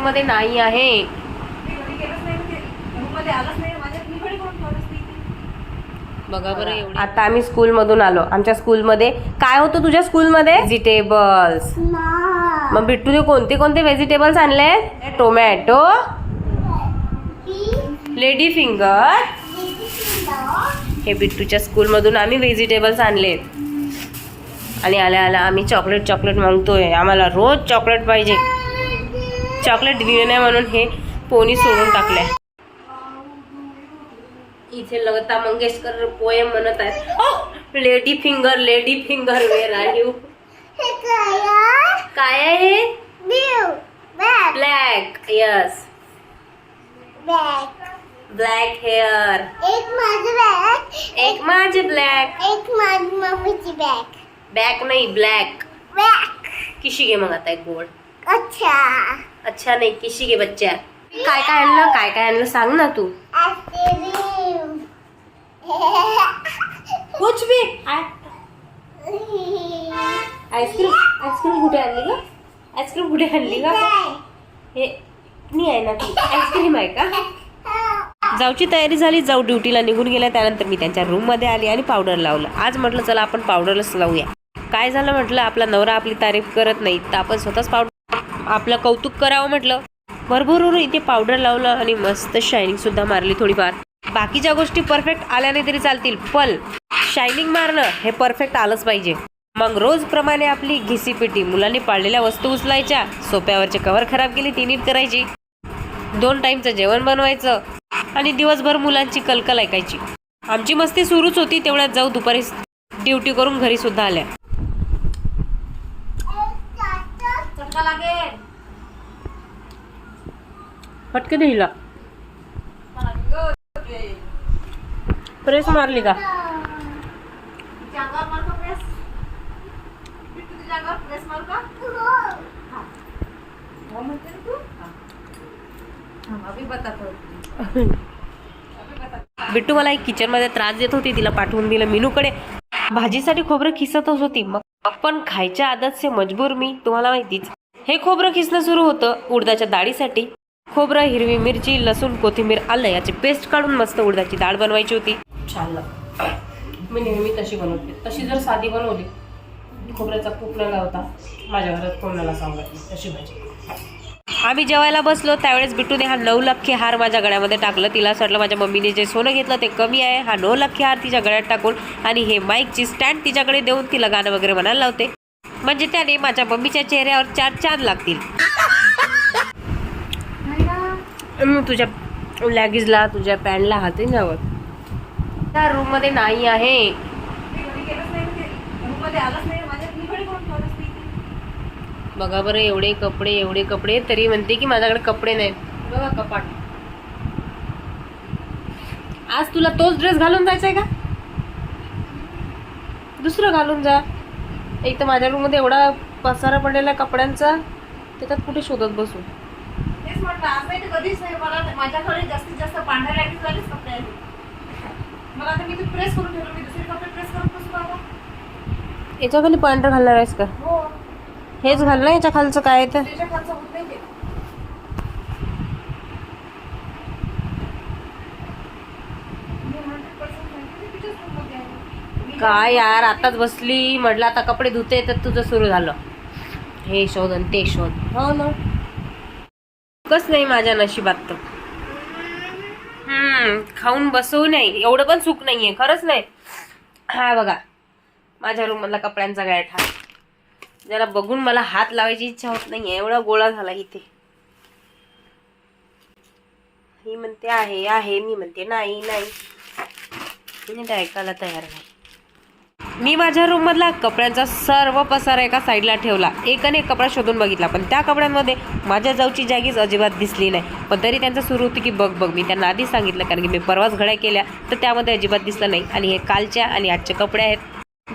रूममध्ये नाही आहे. बघा बरं एवढं. आता आम्ही स्कूल मधून आलो. आमच्या स्कूलमध्ये काय होतं तुझ्या स्कूलमध्ये व्हेजिटेबल्स मग बिट्टूने कोणते कोणते व्हेजिटेबल्स आणले? टोमॅटो लेडी फिंगर हे बिट्टूच्या स्कूलमधून आम्ही व्हेजिटेबल्स आणले. आणि आल्या आल्या आम्ही चॉकलेट चॉकलेट मागतोय. आम्हाला रोज चॉकलेट पाहिजे. चॉकलेट दिले नाही म्हणून हे पोनी सोडून टाकल्या. इथे लता मंगेशकर पोएम म्हणत आहेत. Lady finger lady finger where are you काय आहे? ब्लॅक यस ब्लॅक हेअर एक माझं बॅग एक माझे ब्लॅक एक माझी मम्मीची बॅक नाही ब्लॅक बॅग किशी घे मग आता एक गोड. अच्छा. अच्छा नाही किशी घे बच्चा. काय काय आणलं काय काय आणलं सांग ना तू. कुछ भी. आईस्क्रीम आईस्क्रीम कुठे आणली का आईस्क्रीम कुठे आणली का हे नाही आहे ना ती. आईस्क्रीम आहे का? जाऊची तयारी झाली जाऊ ड्युटीला निघून गेल्या त्यानंतर मी त्यांच्या रूममध्ये आली आणि पावडर लावलं. आज म्हटलं चला आपण पावडरच लावूया. काय झालं म्हटलं आपला नवरा आपली तारीफ करत नाही तर आपण स्वतःच पावडर आपलं कौतुक करावं म्हटलं. भरभरून इथे पावडर लावलं आणि मस्त शायनिंग सुद्धा मारली थोडीफार. बाकीच्या गोष्टी परफेक्ट आल्या नाही तरी चालतील पण शायनिंग मारणं हे परफेक्ट आलंच पाहिजे. मग रोजप्रमाणे आपली घिसीपिटी मुलांनी पाळलेल्या वस्तू उचलायच्या सोप्यावरचे कव्हर खराब केली ती नीट करायची. दोन टाईमचं जेवण बनवायचं आणि दिवसभर मुलांची कलकल ऐकायची. आमची मस्ती सुरूच होती तेवढ्यात जाऊ दुपारी ड्युटी करून घरी सुद्धा आल्या फटके दिला प्रेस मारली का? बिट्टू मला एक किचनमध्ये त्रास देत होती तिला पाठवून दिलं मिनूकडे. भाजीसाठी खोबरं खिसतच होती. मग पण खायच्या आदतसे मजबूर मी तुम्हाला माहितीच. हे खोबरं खिसणं सुरू होतं उडदाच्या डाळीसाठी. खोबरं हिरवी मिरची लसूण कोथिंबीर आलं याची पेस्ट काढून मस्त उडदाची डाळ बनवायची होती. छान. मी नेहमी तशी बनवते. तशी जर साधी बनवली खोबऱ्याचा खूप न लावता माझ्या घरात कोणाला सांगत नाही. तशी भाजी. आम्ही जेवायला बसलो त्यावेळेस बिट्टूने हा नऊ लक्खे हार माझ्या गळ्यामध्ये टाकलं. तिला असं वाटलं माझ्या मम्मीने जे सोनं घेतलं ते कमी आहे. हा नऊ लक्खे हार तिच्या गळ्यात टाकून आणि हे माईकची स्टँड तिच्याकडे देऊन तिला गाणं वगैरे म्हणायला लावते. म्हणजे त्याने माझ्या मम्मीच्या चेहऱ्यावर चार चांद लागतील. तुझ्या लॅगेजला तुझ्या पॅन्टला हाते जावं त्या रूममध्ये नाही आहे. बघा बरं एवढे कपडे एवढे कपडे तरी म्हणते की माझ्याकडे कपडे नाहीत. बघा कपाट. आज तुला तोच ड्रेस घालून जायचा का? दुसरं घालून जा. एक तर माझ्या रूममध्ये एवढा पसारा पडलेला कपड्यांचा त्याच्यात कुठे शोधत बसू? तेच म्हटलं असं तर कधीच नाही मला माझ्याकडे जास्तीत जास्त पांढऱ्या लॅटीस झालेच कपडे आहेत. मला आता मी ते प्रेस करून ठेवलं मी दुसरे कपडे प्रेस करून कसं बाबा. याच्या खाली पांढरं घालणार आहेस का? हो. हेच घाल ना याच्या खालचं काय आहे तर त्याच्या खालचं होत नाही ते मी 100% सांगते ते तिच्याच रूममध्ये आहे. मी काय यार आताच बसली म्हटलं आता कपडे धुते तर तुझं सुरू झालं. हे शोध आणि ते शोध. हो ना. कस नाही माझ्या नशिबात तर. हम्म खाऊन बसवू नाही एवढं पण सुख नाहीये खरंच नाही. हा बघा. माझ्या रूम मधला कपड्यांचा गायठा हा जरा बघून मला हात लावायची इच्छा होत नाहीये. एवढा गोळा झाला इथे. ही म्हणते आहे आहे. मी म्हणते नाही नाही. मी ते ऐकायला तयार नाही. मी माझ्या रूममधला कपड्यांचा सर्व पसारा एका साईडला ठेवला. एकाने एक कपडा शोधून बघितला पण त्या कपड्यांमध्ये माझ्या जाऊची जागीच अजिबात दिसली नाही. पण तरी त्यांचं सुरू होती की बघ बघ मी त्यांना आधीच सांगितलं कारण की मी परवाच घड्या केल्या तर त्यामध्ये अजिबात दिसलं नाही. आणि हे कालच्या आणि आजचे कपडे आहेत.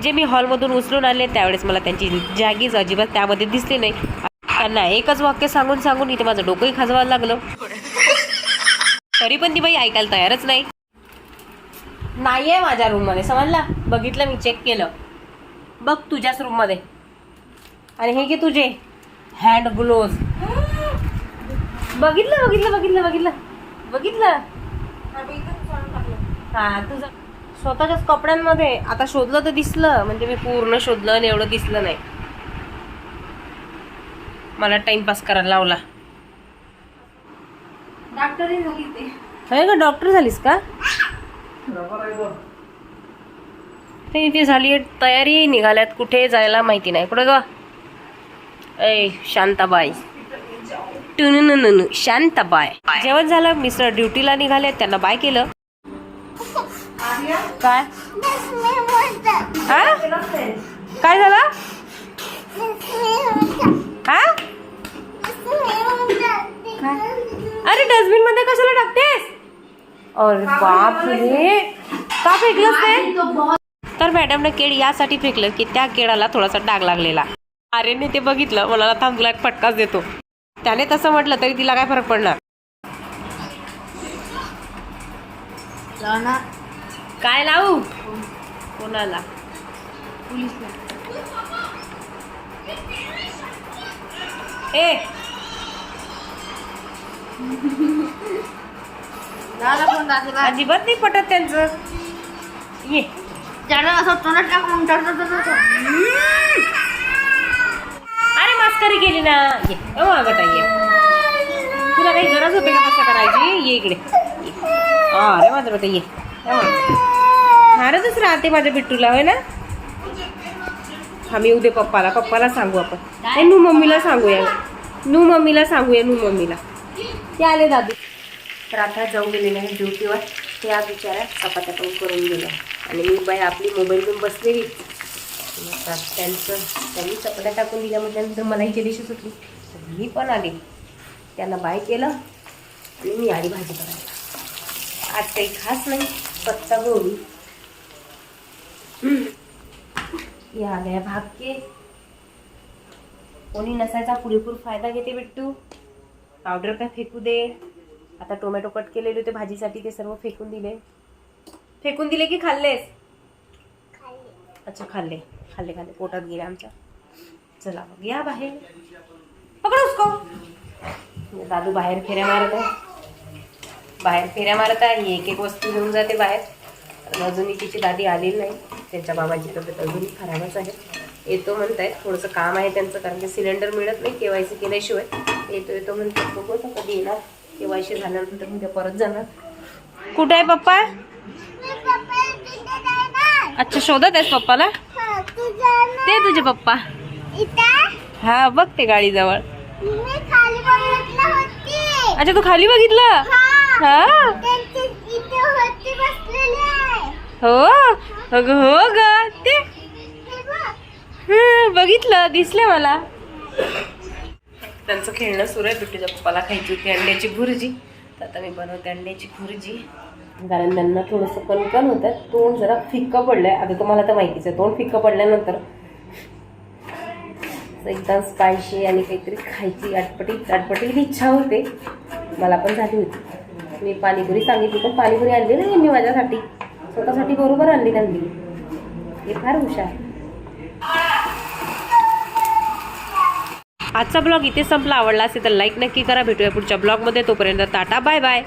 जे मी हॉलमधून उचलून आणले त्यावेळेस मला त्यांची जागीच अजिबात त्यामध्ये दिसली नाही. त्यांना एकच वाक्य सांगून सांगून इथे माझं डोकंही खाजवायला लागलं. तरी पण ती बाई ऐकायला तयारच नाही. नाहीये माझ्या रूममध्ये समजला? बघितलं मी चेक केलं. बघ तुझ्याच रूममध्ये. आणि हे घे तुझे. हँड ग्लोव्ज बघितलं बघितलं बघितलं बघितलं. बघितलं? हा तुझं स्वतःच्याच कपड्यांमध्ये. आता शोधलं तर दिसलं. म्हणजे मी पूर्ण शोधलं आणि एवढं दिसलं नाही. मला टाइमपास करायला लावला. का डॉक्टर झालीस का? ते इथे झाली तयारी निघाल्यात कुठे जायला माहिती नाही कुठे ग ऐ शांताबाई टुनुनुनुनु, शांताबाई जेवण झालं मिस्टर ड्युटीला निघाले त्यांना बाय केलं आर्या काय हा. काय झालं हा अरे डस्टबिनमध्ये कशाला टाकतेस अरे बाप रे। का फेकलंस ते तर मॅडमने केळ यासाठी फेकलं की त्या केळाला थोडासा डाग लागलेला. आर्यने ते बघितलं मला थांब तुला एक फटकाच देतो. त्याने तसं म्हटलं तरी तिला काय फरक पडणार? काय लावू? कोणाला? ए! अजिबात नाही पटत त्यांचं. ये. त्याला असं तोंडात टाकून टाकतो अरे मस्करी केली ना. ये. ओ बेटा ये. तुला काही गरज होती का तसं करायची? ये इकडे. अरे माझं बेटा ये. हारतच राहते माझ्या बिट्टूला होय ना? आम्ही उद्या पप्पाला. पप्पाला सांगू आपण. नू मम्मीला सांगूया. नू मम्मीला सांगूया नू मम्मीला. ते आले दादू. तर आता जाऊ गेलेले आहे ड्युटीवर. ते आज बिचाऱ्या चपात्या पण करून गेल्या आणि मी बाई आपली मोबाईल घेऊन बसलेली. त्यांचं त्यांनी चपात्या टाकून दिल्या म्हटल्यानंतर मलाही केलीशी सुटली. तर मी पण आले. त्यांना बाय केलं. आणि मी आली भाजी करायला. आज काही खास नाही पत्ता गोबी या गया भाग के कोणी नसायचा पुरेपूर फायदा घेते बिट्टू. पावडर काय फेकू दे. आता टोमॅटो कट केलेले होते भाजीसाठी ते सर्व फेकून दिले. फेकून दिले की खाल्लेस? अच्छा खाल्ले. खाल्ले खाल्ले. पोटात गेले आमच्या. चला मग या बाहेर. पकड उसको. दादू बाहेर फेऱ्या मारत आहे. बाहेर फेऱ्या मारत आहे एक एक वस्तू घेऊन जाते बाहेर. अजूनही तिची दादी आलेली नाही. त्यांच्या बाबांची तब्येत अजूनही खराबच आहे. येतो म्हणतायत थोडंसं काम आहे त्यांचं कारण की सिलेंडर मिळत नाही. के वाय सी केल्याशिवाय. येतो येतो म्हणतात. बघू आता कधी येणार. केवायसी झाल्यानंतर उद्या परत जाणार. कुठे आहे पप्पा? अच्छा शोधत आहेस पप्पाला? ते तुझे पप्पा. हा बघ ते गाडी जवळ अच्छा तू खाली बघितलं? हा. हो अग हो ग ते. बघितलं दिसलं मला. त्यांचं खेळणं सुरू आहे. बिट्टूच्या पप्पाला खायची होती अंड्याची भुर्जी. तर आता मी बनवते अंड्याची भुर्जी. कारण त्यांना थोडंसं कणकण होतं. तोंड जरा फिक्कं आहे आता तुम्हाला तर माहितीच आहे तोंड फिक्कं पडल्यानंतर एकदम स्पायशी आणि काहीतरी खायची अटपटी अटपटीची इच्छा होते मला पण झाली होती. मी पाणीपुरी सांगितली पण पाणीपुरी आणली नाही मी माझ्यासाठी. स्वतःसाठी बरोबर आणली त्यांनी. हे फार हुशार. आजचा ब्लॉग इथे संपला. आवडला असेल तर लाईक नक्की करा. भेटूया पुढच्या ब्लॉगमध्ये. तोपर्यंत टाटा बाय बाय